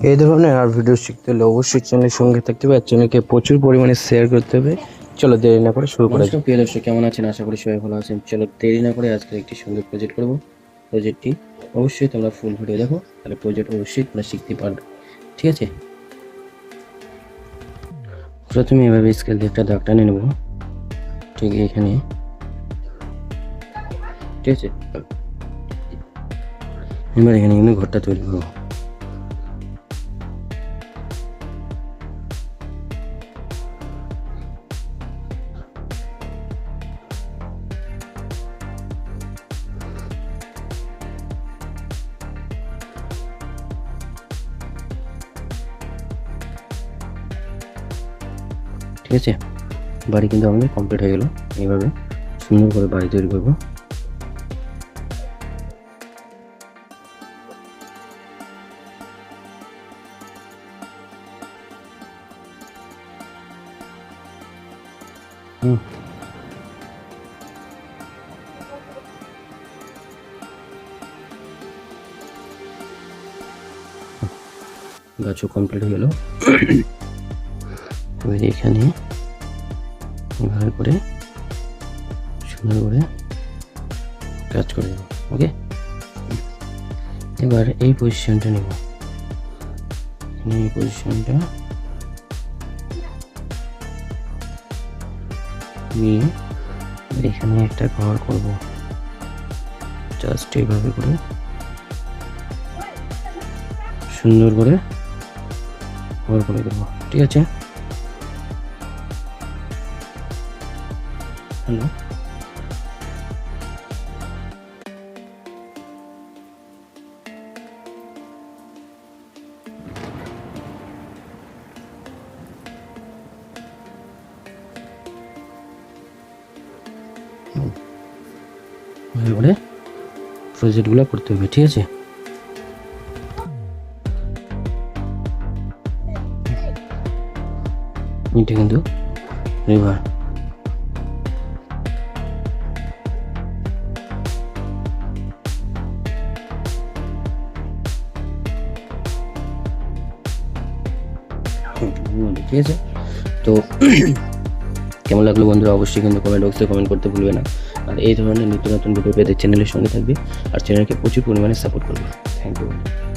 এই ধরনের আর ভিডিও শিখতে হলে অবশ্যই চ্যানেলের সঙ্গে থাকতে হবে আর চ্যানেলকে প্রচুর পরিমাণে শেয়ার করতে হবে। চলো দেরি না করে শুরু করা প্রিয় দর্শক, কেমন আছেন? আশা করি সবাই ভালো আছেন। চলো দেরি না করে আজকে একটি সুন্দর প্রজেক্ট করব। প্রজেক্টটি অবশ্যই তোমরা ফুল ভিডিও দেখো, তাহলে প্রজেক্ট অবশ্যই তোমরা শিখতে পারবে। ঠিক আছে? প্রথমে এভাবে স্কেল দিয়ে একটা দাগ টানে নেব। ঠিক এখানে। ঠিক আছে? এবার এখানে কিন্তু ঘরটা তৈরি করব। ঠিক আছে? বাড়ি কিন্তু আমাদের কমপ্লিট হয়ে গেল। এইভাবে সুন্দর করে বাড়ি তৈরি করব। গাছও কমপ্লিট হয়ে গেল। এবার এখানে। এভাবে করে, সুন্দর করে কাজ করে দেবো ওকে এবার এই পজিশনটা নেব। এই পজিশনটা নিয়ে এখানে একটা ঘর করব। জাস্ট এইভাবে করে সুন্দর করে ঘর করে দেবো, ঠিক আছে? হ্যালো। এবারে প্রজেক্টগুলো করতে হবে ঠিক আছে? এটা কিন্তু রিভার ঠিক আছে। তো কেমন লাগল বন্ধুরা? অবশ্যই কিন্তু কমেন্ট বক্সে কমেন্ট করতে ভুলবে না। আর এই ধরনের নিত্য নতুন ভিডিও পেতে চ্যানেলের সঙ্গে থাকবে। আর চ্যানেলকে প্রচুর পরিমাণে সাপোর্ট করবে। Thank you